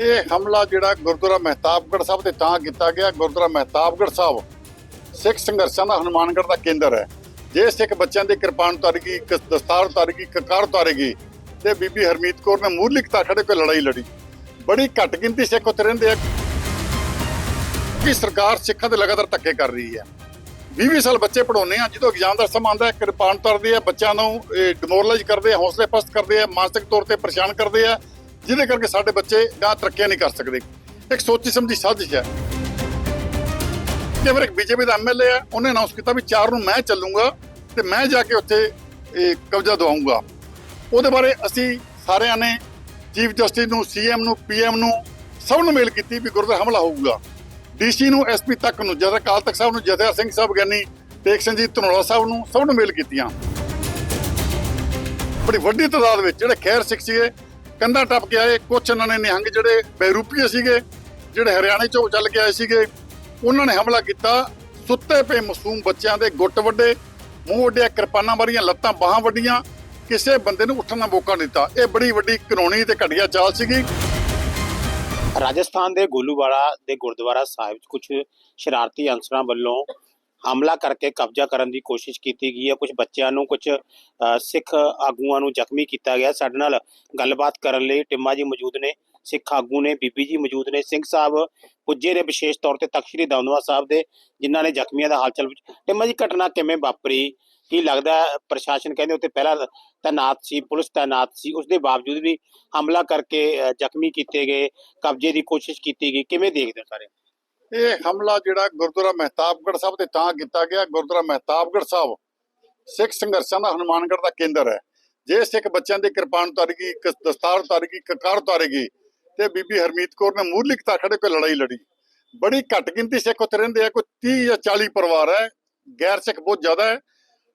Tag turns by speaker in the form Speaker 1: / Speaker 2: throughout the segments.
Speaker 1: ਇਹ ਹਮਲਾ ਜਿਹੜਾ ਗੁਰਦੁਆਰਾ ਮਹਿਤਾਬਗੜ੍ਹ ਸਾਹਿਬ ਤੇ ਤਾਂ ਕੀਤਾ ਗਿਆ। ਗੁਰਦੁਆਰਾ ਮਹਿਤਾਬਗੜ੍ਹ ਸਾਹਿਬ ਸਿੱਖ ਸੰਘਰਸ਼ਾਂ ਦਾ ਹਨੂਮਾਨਗੜ੍ਹ ਦਾ ਕੇਂਦਰ ਹੈ। ਜੇ ਸਿੱਖ ਬੱਚਿਆਂ ਦੀ ਕਿਰਪਾਨ ਉਤਾਰੇਗੀ, ਇੱਕ ਦਸਤਾਰ ਉਤਾਰੇਗੀ ਕਕਾਰ ਉਤਾਰੇਗੀ ਤੇ ਬੀਬੀ ਹਰਮੀਤ ਕੌਰ ਨੇ ਮੂਰਲਿਕਤਾ ਖੜੇ ਕੋਈ ਲੜਾਈ ਲੜੀ। ਬੜੀ ਘੱਟ ਗਿਣਤੀ ਸਿੱਖ ਉੱਥੇ ਰਹਿੰਦੇ ਆ। ਕਿ ਸਰਕਾਰ ਸਿੱਖਾਂ ਦੇ ਲਗਾਤਾਰ ਧੱਕੇ ਕਰ ਰਹੀ ਹੈ। 20 ਸਾਲ ਬੱਚੇ ਪੜਾਉਂਦੇ ਆ, ਜਦੋਂ ਐਗਜ਼ਾਮ ਦਾ ਸਮਾਂ ਆਉਂਦਾ ਹੈ, ਕਿਰਪਾਨ ਉਤਾਰਦੇ ਆ, ਬੱਚਿਆਂ ਨੂੰ ਡਿਮੋਰਲਾਈਜ਼ ਕਰਦੇ ਆ, ਹੌਸਲੇ ਪਸਤ ਕਰਦੇ ਆ, ਮਾਨਸਿਕ ਤੌਰ ਤੇ ਪਰੇਸ਼ਾਨ ਕਰਦੇ ਆ। ਜਿਹਦੇ ਕਰਕੇ ਸਾਡੇ ਬੱਚੇ ਗਾਂ ਤਰੱਕੀਆਂ ਨਹੀਂ ਕਰ ਸਕਦੇ। ਇੱਕ ਸੋਚੀ ਸਮਝੀ ਸਾਜ਼ਿਸ਼ ਹੈ। ਕਿ ਫਿਰ ਇੱਕ ਬੀਜੇਪੀ ਦਾ ਐਮਐਲਏ ਹੈ, ਉਹਨੇ ਅਨਾਉਂਸ ਕੀਤਾ ਵੀ 4 ਨੂੰ ਮੈਂ ਚੱਲੂੰਗਾ ਤੇ ਮੈਂ ਜਾ ਕੇ ਉੱਥੇ, ਇਹ, ਕਬਜ਼ਾ ਦਵਾਉਂਗਾ। ਉਹਦੇ ਬਾਰੇ ਅਸੀਂ ਸਾਰਿਆਂ ਨੇ ਚੀਫ ਜਸਟਿਸ ਨੂੰ ਸੀਐਮ ਨੂੰ ਪੀਐਮ ਨੂੰ ਸਭ ਨੂੰ ਮੇਲ ਕੀਤੀ ਵੀ ਗੁਰਦੁਆਰਾ ਹਮਲਾ ਹੋਊਗਾ। ਡੀਸੀ ਨੂੰ ਐਸਪੀ ਤੱਕ ਨੂੰ ਜਦ ਕਾਲ ਤੱਕ ਸਾਹਿਬ ਨੂੰ ਜਥੇਦਾਰ ਸਿੰਘ ਸਾਹਿਬ ਗਿਆਨੀ ਟੇਕ ਸਿੰਘ ਜੀ ਧਨੋਲਾ ਸਾਹਿਬ ਨੂੰ ਸਭ ਨੂੰ ਮੇਲ ਕੀਤੀਆਂ। ਬੜੀ ਵੱਡੀ ਤਾਦਾਦ ਵਿੱਚ ਜਿਹੜੇ ਖੈਰ ਸਿੱਖ ਸੀਗੇ ਕੰਧਾਂ ਟੱਪ ਕੇ ਆਏ, ਕੁਛ ਉਹਨਾਂ ਨੇ ਨਿਹੰਗ ਜਿਹੜੇ ਬੇਰੂਪੀਏ ਸੀਗੇ, ਜਿਹੜੇ ਹਰਿਆਣੇ ਚੋਂ ਚੱਲ ਕੇ ਆਏ ਸੀਗੇ, ਉਹਨਾਂ ਨੇ ਹਮਲਾ ਕੀਤਾ। ਸੁੱਤੇ ਪਏ ਮਾਸੂਮ ਬੱਚਿਆਂ ਦੇ ਗੁੱਟ ਵੱਡੇ, ਮੂੰਹ ਵੱਡੇ, ਕਿਰਪਾਨਾਂ ਵਾਲੀਆਂ ਲੱਤਾਂ ਬਾਹਾਂ ਵੱਡੀਆਂ, ਕਿਸੇ ਬੰਦੇ ਨੂੰ ਉੱਠਣ ਦਾ ਮੌਕਾ ਨਹੀਂ ਦਿੱਤਾ। ਇਹ ਬੜੀ ਵੱਡੀ ਕਾਨੂੰਨੀ ਤੇ ਘਟੀਆ ਚਾਲ ਸੀਗੀ।
Speaker 2: ਰਾਜਸਥਾਨ ਦੇ ਗੋਲੂਵਾਲਾ ਦੇ ਗੁਰਦੁਆਰਾ ਸਾਹਿਬ 'ਚ ਕੁਝ ਸ਼ਰਾਰਤੀ ਅਨਸਰਾਂ ਵੱਲੋਂ ਹਮਲਾ ਕਰਕੇ ਕਬਜ਼ਾ ਕਰਨ ਦੀ ਕੋਸ਼ਿਸ਼ ਕੀਤੀ ਗਈ ਹੈ। ਕੁਝ ਬੱਚਿਆਂ ਨੂੰ ਕੁਝ ਸਿੱਖ ਆਗੂਆਂ ਨੂੰ ਜ਼ਖਮੀ ਕੀਤਾ ਗਿਆ। ਸਾਡੇ ਨਾਲ ਗੱਲਬਾਤ ਕਰਨ ਲਈ ਟਿੰਮਾ ਜੀ ਮੌਜੂਦ ਨੇ। ਸਿੱਖ ਆਗੂ ਨੇ, ਬੀਬੀ ਜੀ ਮੌਜੂਦ ਨੇ। ਸਿੰਘ ਸਾਹਿਬ ਪੁੱਜੇ ਨੇ ਵਿਸ਼ੇਸ਼ ਤੌਰ ਤੇ ਤਖਤ ਦਮਦਮਾ ਸਾਹਿਬ ਦੇ, ਜਿਨ੍ਹਾਂ ਨੇ ਜ਼ਖਮੀਆਂ ਦਾ ਹਾਲਚਲ ਵਿੱਚ ਟਿੰਮਾ ਜੀ, ਘਟਨਾ ਕਿਵੇਂ ਵਾਪਰੀ? ਕੀ ਲੱਗਦਾ ਪ੍ਰਸ਼ਾਸਨ ਕਹਿੰਦੇ ਉੱਤੇ ਪਹਿਲਾਂ ਤੈਨਾਤ ਸੀ, ਪੁਲਿਸ ਤੈਨਾਤ ਸੀ ਉਸ ਦੇ ਬਾਵਜੂਦ ਵੀ ਹਮਲਾ ਕਰਕੇ ਜ਼ਖਮੀ ਕੀਤੇ ਗਏ, ਕਬਜ਼ੇ ਦੀ ਕੋਸ਼ਿਸ਼ ਕੀਤੀ ਗਈ। ਕਿਵੇਂ ਦੇਖਦੇ ਸਾਰੇ?
Speaker 1: ਇਹ ਹਮਲਾ ਜਿਹੜਾ ਗੁਰਦੁਆਰਾ ਮਹਿਤਾਬਗੜ ਸਾਹਿਬ ਤੇ ਤਾਂ ਕੀਤਾ ਗਿਆ। ਗੁਰਦੁਆਰਾ ਮਹਿਤਾਬਗੜ੍ਹ ਸਾਹਿਬ ਸਿੱਖ ਸੰਘਰਸ਼ਾਂ ਦਾ ਹਨੂਮਾਨਗੜ੍ਹ ਦਾ ਕੇਂਦਰ ਹੈ। ਜੇ ਸਿੱਖ ਬੱਚਿਆਂ ਦੀ ਕਿਰਪਾਨ ਉਤਾਰੇਗੀ ਦਸਤਾਰ ਉਤਾਰੇਗੀ ਕਕਾਰ ਉਤਾਰੇਗੀ ਤੇ ਬੀਬੀ ਹਰਮੀਤ ਕੌਰ ਨੇ ਮੂਰਲਿਕਤਾ ਖੜੇ ਕੋਈ ਲੜਾਈ ਲੜੀ। ਬੜੀ ਘੱਟ ਗਿਣਤੀ ਸਿੱਖ ਉੱਥੇ ਰਹਿੰਦੇ ਆ, ਕੋਈ 30 ਜਾਂ 40 ਪਰਿਵਾਰ ਹੈ। ਗੈਰ ਸਿੱਖ ਬਹੁਤ ਜ਼ਿਆਦਾ ਹੈ।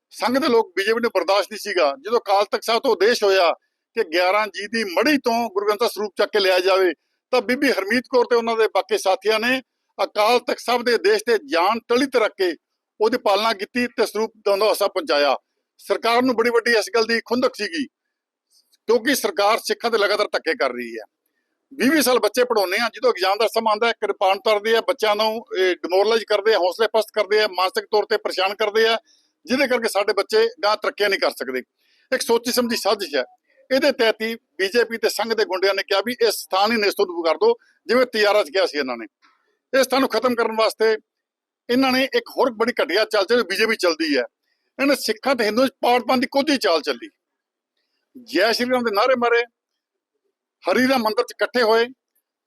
Speaker 1: ਸੰਘ ਦੇ ਲੋਕ ਬੀਜੇਪੀ ਨੂੰ ਬਰਦਾਸ਼ਤ ਨਹੀਂ ਸੀਗਾ। ਜਦੋਂ ਕਾਲ ਤਖਤ ਸਾਹਿਬ ਤੋਂ ਉਦੇਸ਼ ਹੋਇਆ ਕਿ 11 ਜੀ ਦੀ ਮੜੀ ਤੋਂ ਗੁਰੂ ਗ੍ਰੰਥ ਸਰੂਪ ਚੱਕ ਕੇ ਲਿਆ ਜਾਵੇ, ਤਾਂ ਬੀਬੀ ਹਰਮੀਤ ਕੌਰ ਤੇ ਉਹਨਾਂ ਦੇ ਬਾਕੀ ਸਾਥੀਆਂ ਨੇ ਅਕਾਲ ਤਖਤ ਸਾਹਿਬ ਦੇ ਆਦੇਸ਼ ਤੇ ਜਾਨ ਤਲਿਤ ਰੱਖ ਕੇ ਉਹਦੀ ਪਾਲਣਾ ਕੀਤੀ ਤੇ ਸਰੂਪ ਦੰਦੋ ਪਹੁੰਚਾਇਆ। ਸਰਕਾਰ ਨੂੰ ਬੜੀ ਵੱਡੀ ਇਸ ਗੱਲ ਦੀ ਖੁੰਦਕ ਸੀਗੀ, ਕਿਉਂਕਿ ਸਰਕਾਰ ਸਿੱਖਾਂ ਦੇ ਲਗਾਤਾਰ ਧੱਕੇ ਕਰ ਰਹੀ ਹੈ। 20 ਸਾਲ ਬੱਚੇ ਪੜਾਉਂਦੇ ਆ, ਜਦੋਂ ਐਗਜ਼ਾਮ ਦਾ ਸਮਾਂ ਆਉਂਦਾ ਹੈ ਕਿਰਪਾਨ ਉਤਾਰਦੇ ਆ, ਬੱਚਿਆਂ ਨੂੰ ਡਿਮੋਰਲਾਈਜ਼ ਕਰਦੇ ਆ, ਹੌਸਲੇ ਪਸਤ ਕਰਦੇ ਆ, ਮਾਨਸਿਕ ਤੌਰ ਤੇ ਪਰੇਸ਼ਾਨ ਕਰਦੇ ਆ, ਜਿਹਦੇ ਕਰਕੇ ਸਾਡੇ ਬੱਚੇ ਗਾਂ ਤਰੱਕੀਆਂ ਨਹੀਂ ਕਰ ਸਕਦੇ। ਇੱਕ ਸੋਚੀ ਸਮਝੀ ਸਾਜ਼ਿਸ਼ ਹੈ। ਇਹਦੇ ਤਹਿਤ ਹੀ ਬੀਜੇਪੀ ਤੇ ਸੰਘ ਦੇ ਗੁੰਡਿਆਂ ਨੇ ਕਿਹਾ ਵੀ ਇਸ ਸਥਾਨ ਹੀ ਨੇਸਤੋਂ ਕਰ ਦਿਓ, ਜਿਵੇਂ ਤਿਆਰਾ ਚ ਕਿਹਾ ਸੀ ਇਹਨਾਂ ਨੇ। ਇਸ ਨੂੰ ਖਤਮ ਕਰਨ ਵਾਸਤੇ ਇਹਨਾਂ ਨੇ ਇੱਕ ਹੋਰ ਬੜੀ ਘਟੀਆ ਚਾਲ ਚੱਲੀ, ਬੀਜੇਪੀ ਚੱਲਦੀ ਹੈ। ਇਹਨਾਂ ਸਿੱਖਾਂ ਤੇ ਹਿੰਦੂਆਂ ਚ ਪਾੜਪਾਂ ਦੀ ਕੋਝੀ ਚਾਲ ਚੱਲੀ। ਜੈ ਸ਼੍ਰੀ ਰਾਮ ਦੇ ਨਾਰੇ ਮਾਰੇ, ਹਰੀ ਦਾ ਮੰਦਿਰ ਚ ਇਕੱਠੇ ਹੋਏ,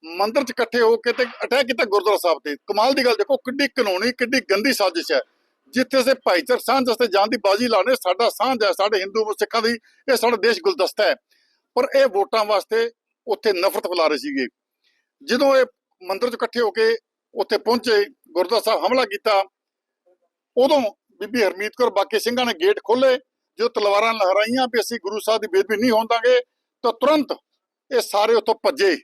Speaker 1: ਮੰਦਿਰ ਚ ਇਕੱਠੇ ਹੋ ਕੇ ਤੇ ਅਟੈਕ ਕੀਤਾ ਗੁਰਦੁਆਰਾ ਸਾਹਿਬ ਤੇ। ਕਮਾਲ ਦੀ ਗੱਲ ਦੇਖੋ, ਕਿੱਡੀ ਕਾਨੂੰਨੀ ਕਿੱਡੀ ਗੰਦੀ ਸਾਜ਼ਿਸ਼ ਹੈ। ਜਿੱਥੇ ਸੇ ਭਾਈਚਾਰ ਸਾਂਝ ਵਾਸਤੇ ਜਾਣ ਦੀ ਬਾਜੀ ਲਾਣੇ ਸਾਡਾ ਸਾਂਝ ਹੈ, ਸਾਡੇ ਹਿੰਦੂ ਸਿੱਖਾਂ ਦੀ, ਇਹ ਸਾਡਾ ਦੇਸ਼ ਗੁਲਦਸਤਾ ਹੈ। ਪਰ ਇਹ ਵੋਟਾਂ ਵਾਸਤੇ ਉੱਥੇ ਨਫ਼ਰਤ ਫੈਲਾ ਰਹੇ ਸੀਗੇ। ਜਦੋਂ ਇਹ ਮੰਦਿਰ ਚ ਇਕੱਠੇ ਹੋ ਕੇ ਉੱਥੇ ਪਹੁੰਚੇ, ਗੁਰਦੁਆਰਾ ਸਾਹਿਬ ਹਮਲਾ ਕੀਤਾ। ਉਦੋਂ ਬੀਬੀ ਹਰਮੀਤ ਕੌਰ, ਬਾਕੀ ਸਿੰਘਾਂ ਨੇ ਗੇਟ ਖੋਲੇ ਜਦੋਂ ਤਲਵਾਰਾਂ ਲਹਿਰਾਈਆਂ ਵੀ ਅਸੀਂ ਗੁਰੂ ਸਾਹਿਬ ਦੀ ਬੇਦਬੀ ਨਹੀਂ ਹੋਣ ਦਾਂਗੇ, ਤਾਂ ਤੁਰੰਤ ਇਹ ਸਾਰੇ ਉੱਥੋਂ ਭੱਜੇ।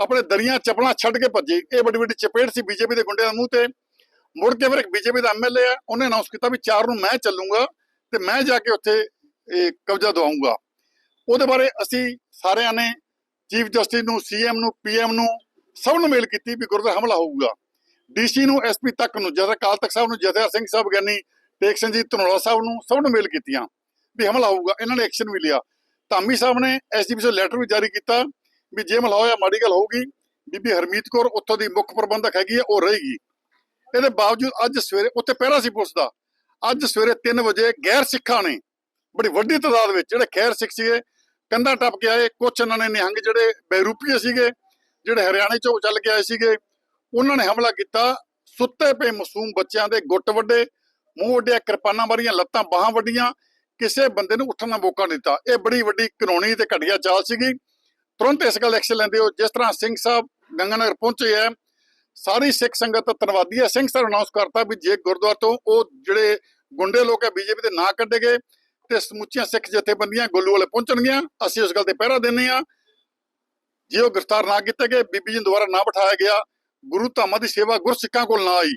Speaker 1: ਆਪਣੇ ਦਰੀਆਂ, ਚੱਪਲਾਂ ਛੱਡ ਕੇ ਭੱਜੇ। ਇਹ ਵੱਡੀ ਵੱਡੀ ਚਪੇੜ ਸੀ ਬੀਜੇਪੀ ਦੇ ਗੁੰਡਿਆਂ ਦੇ ਮੂੰਹ ਤੇ। ਮੁੜ ਕੇ ਫਿਰ ਇੱਕ ਬੀਜੇਪੀ ਦਾ ਐਮਐਲਏ ਹੈ ਉਹਨੇ ਅਨਾਉਂਸ ਕੀਤਾ ਵੀ 4 ਨੂੰ ਮੈਂ ਚੱਲੂਗਾ ਤੇ ਮੈਂ ਜਾ ਕੇ ਉੱਥੇ, ਇਹ ਕਬਜ਼ਾ ਦਵਾਉਂਗਾ ਉਹਦੇ ਬਾਰੇ ਅਸੀਂ ਸਾਰਿਆਂ ਨੇ ਚੀਫ ਜਸਟਿਸ ਨੂੰ ਸੀਐਮ ਨੂੰ ਪੀਐਮ ਨੂੰ ਸਭ ਨੂੰ ਮੇਲ ਕੀਤੀ ਵੀ ਗੁਰਦੁਆਰਾ ਹਮਲਾ ਹੋਊਗਾ। ਡੀਸੀ ਨੂੰ ਐਸਪੀ ਤੱਕ ਨੂੰ ਜਦਰ ਕਾਲ ਤੱਕ ਸਾਹਿਬ ਨੂੰ, ਜਥੇਦਾਰ ਸਿੰਘ ਸਾਹਿਬ, ਗਿਆਨੀ ਟੇਕ ਸਿੰਘ ਜੀ ਧਨੋਲਾ ਸਾਹਿਬ ਨੂੰ ਸਭ ਨੂੰ ਮੇਲ ਕੀਤੀਆਂ ਵੀ ਹਮਲਾ ਹੋਊਗਾ। ਇਹਨਾਂ ਨੇ ਐਕਸ਼ਨ ਵੀ ਲਿਆ। ਧਾਮੀ ਸਾਹਿਬ ਨੇ ਐਸਡੀਪੀ ਤੋਂ ਲੈਟਰ ਵੀ ਜਾਰੀ ਕੀਤਾ ਵੀ ਜੇ ਹਮਲਾ ਹੋਇਆ, ਮਾੜੀ ਗੱਲ ਹੋਊਗੀ। ਬੀਬੀ ਹਰਮੀਤ ਕੌਰ ਉੱਥੋਂ ਦੀ ਮੁੱਖ ਪ੍ਰਬੰਧਕ ਹੈਗੀ ਹੈ, ਉਹ ਰਹੇਗੀ। ਇਹਦੇ ਬਾਵਜੂਦ ਅੱਜ ਸਵੇਰੇ, ਉੱਥੇ ਪਹਿਰਾ ਸੀ ਪੁਲਿਸ ਦਾ। ਅੱਜ ਸਵੇਰੇ 3 ਵਜੇ ਗੈਰ ਸਿੱਖਾਂ ਨੇ, ਬੜੀ ਵੱਡੀ ਤਾਦਾਦ ਵਿੱਚ ਜਿਹੜੇ ਖੈਰ ਸਿੱਖ ਸੀਗੇ, ਕੰਧਾ ਟੱਪ ਕੇ ਆਏ। ਕੁਛ ਇਹਨਾਂ ਨੇ ਨਿਹੰਗ ਜਿਹੜੇ ਬੇਰੂਪੀਏ ਸੀਗੇ ਜਿਹੜੇ ਹਰਿਆਣੇ ਚੋਂ ਚੱਲ ਕੇ ਆਏ ਸੀਗੇ, ਉਹਨਾਂ ਨੇ ਹਮਲਾ ਕੀਤਾ। ਸੁੱਤੇ ਪਏ ਮਾਸੂਮ ਬੱਚਿਆਂ ਦੇ ਗੁੱਟ ਵੱਡੇ, ਮੂੰਹ ਵੱਡੇ, ਕਿਰਪਾਨਾਂ ਵਾਲੀਆਂ ਲੱਤਾਂ, ਬਾਹਾਂ ਵੱਡੀਆਂ। ਕਿਸੇ ਬੰਦੇ ਨੂੰ ਉੱਠਣ ਦਾ ਮੌਕਾ ਨਹੀਂ ਦਿੱਤਾ। ਇਹ ਬੜੀ ਵੱਡੀ ਕਾਨੂੰਨੀ ਤੇ ਘਟੀਆ ਚਾਲ ਸੀਗੀ। ਤੁਰੰਤ ਇਸ ਗੱਲ ਐਕਸ਼ਨ ਲੈਂਦੇ ਹੋ ਜਿਸ ਤਰ੍ਹਾਂ ਸਿੰਘ ਸਾਹਿਬ ਗੰਗਾਨਗਰ ਪਹੁੰਚੇ ਹੈ, ਸਾਰੀ ਸਿੱਖ ਸੰਗਤ ਧੰਨਵਾਦੀ ਹੈ। ਸਿੰਘ ਸਾਹਿਬ ਅਨਾਉਂਸ ਕਰਤਾ ਵੀ ਜੇ ਗੁਰਦੁਆਰਾ ਤੋਂ ਉਹ ਜਿਹੜੇ ਗੁੰਡੇ ਲੋਕ ਹੈ, ਬੀਜੇਪੀ ਦੇ ਨਾਂ ਕੱਢੇ ਗਏ ਤੇ ਸਮੁੱਚੀਆਂ ਸਿੱਖ ਜਥੇਬੰਦੀਆਂ ਗੋਲੂ ਵਾਲੇ ਪਹੁੰਚਣਗੀਆਂ। ਅਸੀਂ ਉਸ ਗੱਲ ਤੇ ਪਹਿਰਾ ਦਿੰਨੇ ਆ ਜੇ ਉਹ ਗ੍ਰਿਫਤਾਰ ਨਾ ਕੀਤੇ ਗਏ, ਬੀਬੀ ਜੀ ਦੁਆਰਾ ਨਾ ਬਿਠਾਇਆ ਗਿਆ, ਗੁਰੂ ਧਾਮਾਂ ਦੀ ਸੇਵਾ ਗੁਰਸਿੱਖਾਂ ਕੋਲ ਨਾ ਆਈ।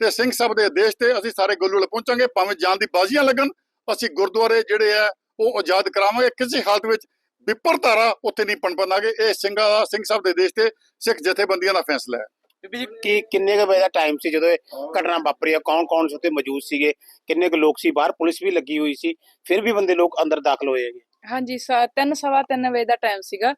Speaker 1: ਤੇ ਸਿੰਘ ਸਾਹਿਬ ਦੇ ਆਦੇਸ਼ ਤੇ ਅਸੀਂ ਸਾਰੇ ਗੋਲੂ ਪਹੁੰਚਾਂਗੇ, ਭਾਵੇਂ ਜਾਨ ਦੀ ਬਾਜ਼ੀਆਂ ਲੱਗਣ, ਅਸੀਂ ਗੁਰਦੁਆਰੇ ਜਿਹੜੇ ਆ, ਉਹ ਆਜ਼ਾਦ ਕਰਾਵਾਂਗੇ। ਕਿਸੇ ਹਾਲਤ ਵਿੱਚ ਵਿਪਰ ਧਾਰਾ ਉੱਥੇ ਨਹੀਂ ਪਣਪਣਾਗੇ ਇਹ ਸਿੰਘਾਂ ਦਾ, ਸਿੰਘ ਸਾਹਿਬ ਦੇ ਆਦੇਸ਼ ਤੇ ਸਿੱਖ ਜਥੇਬੰਦੀਆਂ ਦਾ ਫੈਸਲਾ ਹੈ।
Speaker 2: ਬੀਬੀ ਜੀ, ਕੀ, ਕਿੰਨੇ ਕੁ ਵਜੇ ਦਾ ਟਾਈਮ ਸੀ ਜਦੋਂ ਇਹ ਘਟਨਾ ਵਾਪਰੀ ਆ? ਕੌਣ ਕੌਣ ਉੱਥੇ ਮੌਜੂਦ ਸੀਗੇ? ਕਿੰਨੇ ਕੁ ਲੋਕ ਸੀ? ਬਾਹਰ ਪੁਲਿਸ ਵੀ ਲੱਗੀ ਹੋਈ ਸੀ। ਫਿਰ ਵੀ ਬੰਦੇ ਲੋਕ ਅੰਦਰ ਦਾਖਲ ਹੋਏ ਹੈਗੇ।
Speaker 3: ਹਾਂਜੀ, ਸਾ- ਤਿੰਨ ਸਵਾ ਤਿੰਨ ਵਜੇ ਦਾ ਟਾਈਮ ਸੀਗਾ।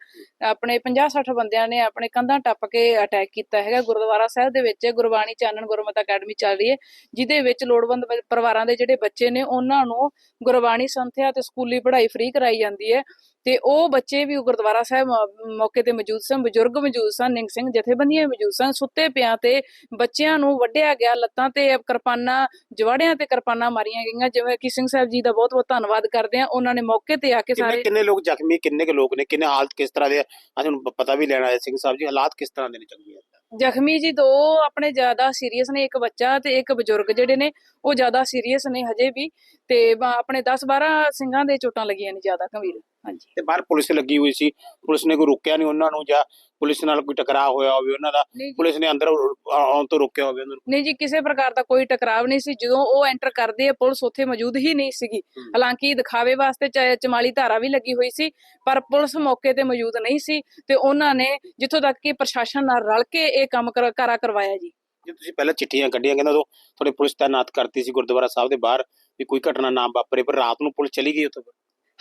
Speaker 3: ਆਪਣੇ 50 60 ਬੰਦਿਆਂ ਨੇ ਆਪਣੇ ਕੰਧਾਂ ਟੱਪ ਕੇ ਅਟੈਕ ਕੀਤਾ ਹੈਗਾ ਗੁਰਦੁਆਰਾ ਸਾਹਿਬ ਦੇ ਵਿੱਚ। ਗੁਰਬਾਣੀ ਚਾਨਣ ਗੁਰਮਤਿ ਅਕੈਡਮੀ ਚੱਲ ਰਹੀ ਹੈ, ਜਿਹਦੇ ਵਿੱਚ ਲੋੜਵੰਦ ਪਰਿਵਾਰਾਂ ਦੇ ਜਿਹੜੇ ਬੱਚੇ ਨੇ, ਉਹਨਾਂ ਨੂੰ ਗੁਰਬਾਣੀ ਸੰਥਿਆ ਤੇ ਸਕੂਲੀ ਪੜ੍ਹਾਈ ਫ੍ਰੀ ਕਰਾਈ ਜਾਂਦੀ ਹੈ। ਤੇ ਉਹ ਬੱਚੇ ਵੀ ਗੁਰਦੁਆਰਾ ਸਾਹਿਬ ਮੌਕੇ ਤੇ ਮੌਜੂਦ ਸਨ ਬਜ਼ੁਰਗ ਮੌਜੂਦ ਸਨ ਨਿੰਗ ਸਿੰਘ ਜਥੇਬੰਦੀਆਂ ਮੌਜੂਦ ਸਨ ਸੁੱਤੇ ਪਿਆਂ ਤੇ ਬੱਚਿਆਂ ਨੂੰ ਵੱਢਿਆ ਗਿਆ ਲੱਤਾਂ ਤੇ ਕਿਰਪਾਨਾਂ ਜਵਾੜਿਆਂ ਤੇ ਕਿਰਪਾਨਾਂ ਮਾਰੀਆਂ ਗਈਆਂ ਜਿਵੇਂ ਕਿ ਸਿੰਘ ਸਾਹਿਬ ਜੀ ਦਾ ਬਹੁਤ ਬਹੁਤ ਧੰਨਵਾਦ ਕਰਦੇ ਆ ਉਹਨਾਂ ਨੇ ਮੌਕੇ ਤੇ ਆ ਕੇ ਸਾਰੇ
Speaker 2: ਕਿੰਨੇ ਲੋਕ ਜ਼ਖਮੀ ਕਿੰਨੇ ਕੁ ਲੋਕ ਨੇ ਕਿੰਨੇ ਹਾਲਤ ਕਿਸ ਤਰ੍ਹਾਂ ਦੇ ਆ? ਪ- ਪਤਾ ਵੀ ਲੈਣਾ ਹੈ ਸਿੰਘ ਸਾਹਿਬ ਜੀ ਹਾਲਾਤ ਕਿਸ ਤਰ੍ਹਾਂ ਦੇ ਨੇ ਚੰਗੀ?
Speaker 3: ਜ਼ਖਮੀ ਜੀ ਦੋ ਆਪਣੇ ਜ਼ਿਆਦਾ ਸੀਰੀਅਸ ਨੇ ਇੱਕ ਬੱਚਾ ਤੇ ਇੱਕ ਬਜ਼ੁਰਗ ਜਿਹੜੇ ਨੇ ਉਹ ਜ਼ਿਆਦਾ ਸੀਰੀਅਸ ਨੇ ਹਜੇ ਵੀ ਤੇ ਆਪਣੇ 10 12 ਸਿੰਘਾਂ ਦੇ ਚੋਟਾਂ ਲੱਗੀਆਂ ਨੇ ਜ਼ਿਆਦਾ ਗੰਭੀਰ। ਹਾਂਜੀ।
Speaker 2: ਤੇ ਬਾਹਰ ਪੁਲਿਸ ਲੱਗੀ ਹੋਈ ਸੀ। ਪੁਲਿਸ ਨੇ ਕੋਈ ਰੋਕਿਆ ਨਹੀਂ ਉਹਨਾਂ ਨੂੰ ਜਾਂ ਪੁਲਿਸ ਨਾਲ ਕੋਈ ਟਕਰਾਅ ਹੋਇਆ ਹੋਵੇ ਉਹਨਾਂ ਦਾ।
Speaker 3: ਨਹੀਂ ਜੀ।
Speaker 2: ਪੁਲਿਸ ਨੇ ਅੰਦਰ ਆਉਣ ਤੋਂ ਰੋਕਿਆ ਹੋਵੇ ਉਹਨਾਂ ਨੂੰ।
Speaker 3: ਨਹੀਂ ਜੀ ਕਿਸੇ ਪ੍ਰਕਾਰ ਦਾ ਕੋਈ ਟਕਰਾਵ ਨਹੀਂ ਸੀ। ਜਦੋਂ ਉਹ ਐਂਟਰ ਕਰਦੇ ਆ ਪੁਲਿਸ ਉੱਥੇ ਮੌਜੂਦ ਹੀ ਨਹੀਂ ਸੀਗੀ।
Speaker 2: ਹਮ।
Speaker 3: ਹਾਲਾਂਕਿ ਦਿਖਾਵੇ ਵਾਸਤੇ ਚ- ਚਮਾਲੀ ਧਾਰਾ ਵੀ ਲੱਗੀ ਹੋਈ ਸੀ ਪਰ ਪੁਲਿਸ ਮੌਕੇ ਤੇ ਮੌਜੂਦ ਨਹੀਂ ਸੀ ਤੇ ਉਹਨਾਂ ਨੇ ਜਿੱਥੋਂ ਤੱਕ ਕਿ ਪ੍ਰਸ਼ਾਸਨ ਨਾਲ ਰਲ ਕੇ ਇਹ ਕੰਮ ਕਰ- ਕਾਰਾ ਕਰਵਾਇਆ ਜੀ।
Speaker 2: ਜੇ ਤੁਸੀਂ ਪਹਿਲਾਂ ਚਿੱਠੀਆਂ ਕੱਢੀਆਂ ਕਹਿੰਦਾ ਉਦੋਂ ਤੁਹਾਡੇ ਪੁਲਿਸ ਤਾਇਨਾਤ ਕਰਤੀ ਸੀ ਗੁਰਦੁਆਰਾ ਸਾਹਿਬ ਦੇ ਬਾਹਰ ਵੀ ਕੋਈ ਘਟਨਾ ਨਾ ਵਾਪਰੇ ਪਰ ਰਾਤ ਨੂੰ ਪੁਲਿਸ ਚਲੀ ਗਈ ਉੱਥੇ।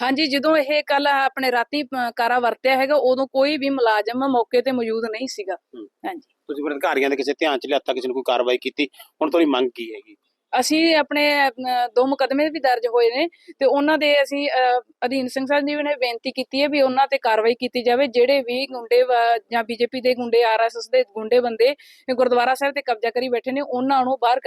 Speaker 3: ਹਾਂਜੀ ਜਦੋਂ ਇਹ ਕੱਲ ਆਪਣੇ ਰਾਤੀ ਕਾਰਾ ਵਰਤਿਆ ਹੈਗਾ ਉਦੋਂ ਕੋਈ ਵੀ ਮੁਲਾਜ਼ਮ ਮੌਕੇ ਤੇ ਮੌਜੂਦ ਨਹੀਂ ਸੀਗਾ। ਹਾਂਜੀ।
Speaker 2: ਤੁਸੀਂ ਫਿਰ ਅਧਿਕਾਰੀਆਂ ਦੇ ਕਿਸੇ ਧਿਆਨ ਚ ਲਿਆਤਾ ਕਿਸੇ ਨੇ ਕੋਈ ਕਾਰਵਾਈ ਕੀਤੀ? ਹੁਣ ਤੁਹਾਡੀ ਮੰਗ ਕੀ ਹੈਗੀ?
Speaker 3: ਅਸੀਂ ਆਪਣੇ ਦੋ ਮੁਕਦਮੇ ਵੀ ਦਰਜ ਹੋਏ ਨੇ ਤੇ ਉਹਨਾਂ ਦੇ ਅਸੀਂ ਅਧੀਨ ਸਿੰਘ ਸਾਹਿਬ ਜੀ ਨੇ ਬੇਨਤੀ ਕੀਤੀ ਹੈ ਵੀ ਉਹਨਾਂ ਤੇ ਕਾਰਵਾਈ ਕੀਤੀ ਜਾਵੇ, ਜਿਹੜੇ ਵੀ ਗੁੰਡੇ ਜਾਂ ਬੀਜੇਪੀ ਦੇ ਗੁੰਡੇ ਆਰਐਸਐਸ ਦੇ ਗੁੰਡੇ ਬੰਦੇ ਗੁਰਦੁਆਰਾ ਸਾਹਿਬ ਤੇ ਕਬਜ਼ਾ ਕਰੀ ਬੈਠੇ ਨੇ, ਉਹਨਾਂ ਨੂੰ ਬਾਹਰ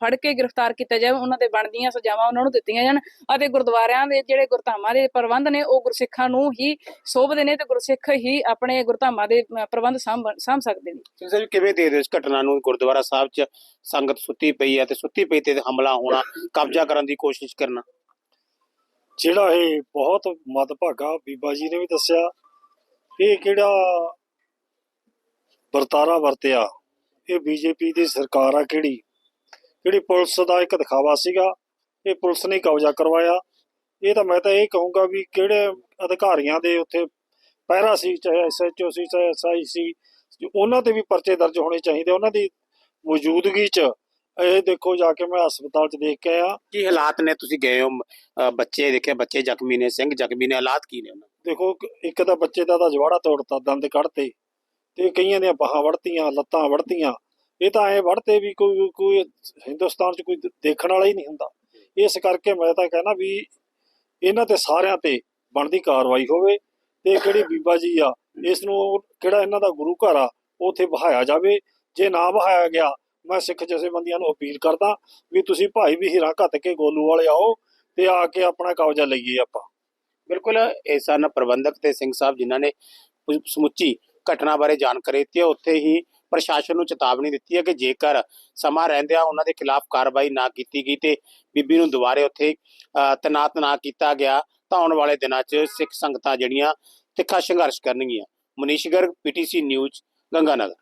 Speaker 3: ਫੜ ਕੇ ਗ੍ਰਿਫਤਾਰ ਕੀਤਾ ਜਾਵੇ, ਉਹਨਾਂ ਦੇ ਬਣਦੀਆਂ ਸਜ਼ਾਵਾਂ ਉਹਨਾਂ ਨੂੰ ਦਿੱਤੀਆਂ ਜਾਣ ਅਤੇ ਗੁਰਦੁਆਰਿਆਂ ਦੇ ਜਿਹੜੇ ਗੁਰਧਾਮਾਂ ਦੇ ਪ੍ਰਬੰਧ ਨੇ, ਉਹ ਗੁਰਸਿੱਖਾਂ ਨੂੰ ਹੀ ਸੋਭਦੇ ਨੇ ਤੇ ਗੁਰਸਿੱਖ ਹੀ ਆਪਣੇ ਗੁਰਧਾਮਾਂ ਦੇ ਪ੍ਰਬੰਧ ਸਾਂਭ ਸਕਦੇ ਨੇ।
Speaker 2: ਸਿੰਘ ਕਿਵੇਂ ਦੇ ਦਿਓ ਇਸ ਘਟਨਾ ਨੂੰ? ਗੁਰਦੁਆਰਾ ਸਾਹਿਬ 'ਚ ਸੰਗਤ ਸੁੱਤੀ ਪਈ ਹੈ ਤੇ ਸੁੱਤੀ ਪਈ ਤੇ ਹਮਲਾ ਹੋਣਾ, ਕਬਜ਼ਾ ਕਰਨ ਦੀ ਕੋਸ਼ਿਸ਼ ਕਰਨਾ।
Speaker 4: ਜਿਹੜਾ ਇਹ ਬਹੁਤ ਮਦਭਾਗਾ ਬੀਬਾ ਜੀ ਨੇ ਵੀ ਦੱਸਿਆ, ਇਹ ਕਿਹੜਾ ਵਰਤਾਰਾ ਵਰਤਿਆ? ਇਹ ਬੀਜੇਪੀ ਦੀ ਸਰਕਾਰ ਆ ਕਿਹੜੀ? ਜਿਹੜੀ ਪੁਲਿਸ ਦਾ ਇੱਕ ਦਿਖਾਵਾ ਸੀਗਾ, ਇਹ ਪੁਲਿਸ ਨੇ ਕਬਜ਼ਾ ਕਰਵਾਇਆ। ਇਹ ਤਾਂ ਮੈਂ ਤਾਂ ਇਹ ਕਹੂੰਗਾ ਵੀ ਕਿਹੜੇ ਅਧਿਕਾਰੀਆਂ ਦੇ ਉੱਥੇ ਪਹਿਰਾ ਸੀ, ਚਾਹੇ ਐਸਐਚਓ ਸੀ, ਚਾਹੇ ਐਸਆਈ ਸੀ, ਉਹਨਾਂ ਤੇ ਵੀ ਪਰਚੇ ਦਰਜ ਹੋਣੇ ਚਾਹੀਦੇ, ਉਹਨਾਂ ਦੀ ਮੌਜੂਦਗੀ 'ਚ ਇਹ ਦੇਖੋ ਜਾ ਕੇ ਮੈਂ ਹਸਪਤਾਲ 'ਚ ਦੇਖ ਕੇ ਆਇਆ।
Speaker 2: ਕੀ ਹਾਲਾਤ ਨੇ? ਤੁਸੀਂ ਗਏ ਹੋ ਬੱਚੇ ਦੇਖੇ ਬੱਚੇ ਜ਼ਖਮੀ ਨੇ ਸਿੰਘ ਜ਼ਖਮੀ ਨੇ ਹਾਲਾਤ ਕੀ ਨੇ ਉਹਨਾਂ ਦੇ?
Speaker 4: ਦੇਖੋ ਇੱਕ- ਇੱਕ ਤਾਂ ਬੱਚੇ ਦਾ ਤਾਂ ਜਵਾੜਾ ਤੋੜਤਾ ਦੰਦ ਕੱਢਤੇ ਤੇ ਕਈਆਂ ਦੀਆਂ ਬਾਹਾਂ ਵੜਤੀਆਂ ਲੱਤਾਂ ਵੜਤੀਆਂ ਇਹ ਤਾਂ ਐ ਵੜਤੇ ਵੀ ਕੋਈ ਕੋਈ ਹਿੰਦੁਸਤਾਨ 'ਚ ਕੋਈ ਦੇਖਣ ਵਾਲਾ ਹੀ ਨਹੀਂ ਹੁੰਦਾ। ਇਸ ਕਰਕੇ ਮੈਂ ਤਾਂ ਕਹਿਣਾ ਵੀ ਇਹਨਾਂ ਤੇ ਸਾਰਿਆਂ ਤੇ ਬਣਦੀ ਕਾਰਵਾਈ ਹੋਵੇ ਤੇ ਕਿਹੜੀ ਬੀਬਾ ਜੀ ਆ ਇਸ ਨੂੰ ਕਿਹੜਾ ਇਹਨਾਂ ਦਾ ਗੁਰੂ ਘਰ ਆ ਉਥੇ ਬਹਾਇਆ ਜਾਵੇ। ਜੇ ਨਾ ਬਹਾਇਆ ਗਿਆ ਮੈਂ ਸਿੱਖ ਜਥੇਬੰਦੀਆਂ ਨੂੰ ਅਪੀਲ ਕਰਦਾ ਵੀ ਤੁਸੀਂ ਭਾਈ ਵੀ ਹੀਰਾ ਘੱਤ ਕੇ ਗੋਲੂ ਵਾਲੇ ਆਓ ਤੇ ਆ ਕੇ ਆਪਣਾ ਕਬਜ਼ਾ ਲਈਏ ਆਪਾਂ।
Speaker 2: ਬਿਲਕੁਲ ਇਹ ਸਨ ਪ੍ਰਬੰਧਕ ਤੇ ਸਿੰਘ ਸਾਹਿਬ ਜਿਨ੍ਹਾਂ ਨੇ ਸਮੁੱਚੀ ਘਟਨਾ ਬਾਰੇ ਜਾਣਕਾਰੀ ਦਿੱਤੀ ਹੈ। ਉੱਥੇ ਹੀ ਪ੍ਰਸ਼ਾਸਨ ਨੂੰ ਚੇਤਾਵਨੀ ਦਿੱਤੀ ਹੈ ਕਿ ਜੇਕਰ ਸਮਾਂ ਰਹਿੰਦਿਆਂ ਉਹਨਾਂ ਦੇ ਖਿਲਾਫ ਕਾਰਵਾਈ ਨਾ ਕੀਤੀ ਗਈ ਤੇ ਬੀਬੀ ਨੂੰ ਦੁਬਾਰੇ ਉੱਥੇ ਅਹ, ਤੈਨਾਤ ਨਾ ਕੀਤਾ ਗਿਆ ਤਾਂ ਆਉਣ ਵਾਲੇ ਦਿਨਾਂ 'ਚ ਸਿੱਖ ਸੰਗਤਾਂ ਜਿਹੜੀਆਂ ਤਿੱਖਾ ਸੰਘਰਸ਼ ਕਰਨਗੀਆਂ। Manish Garg PTC news Ganganagar.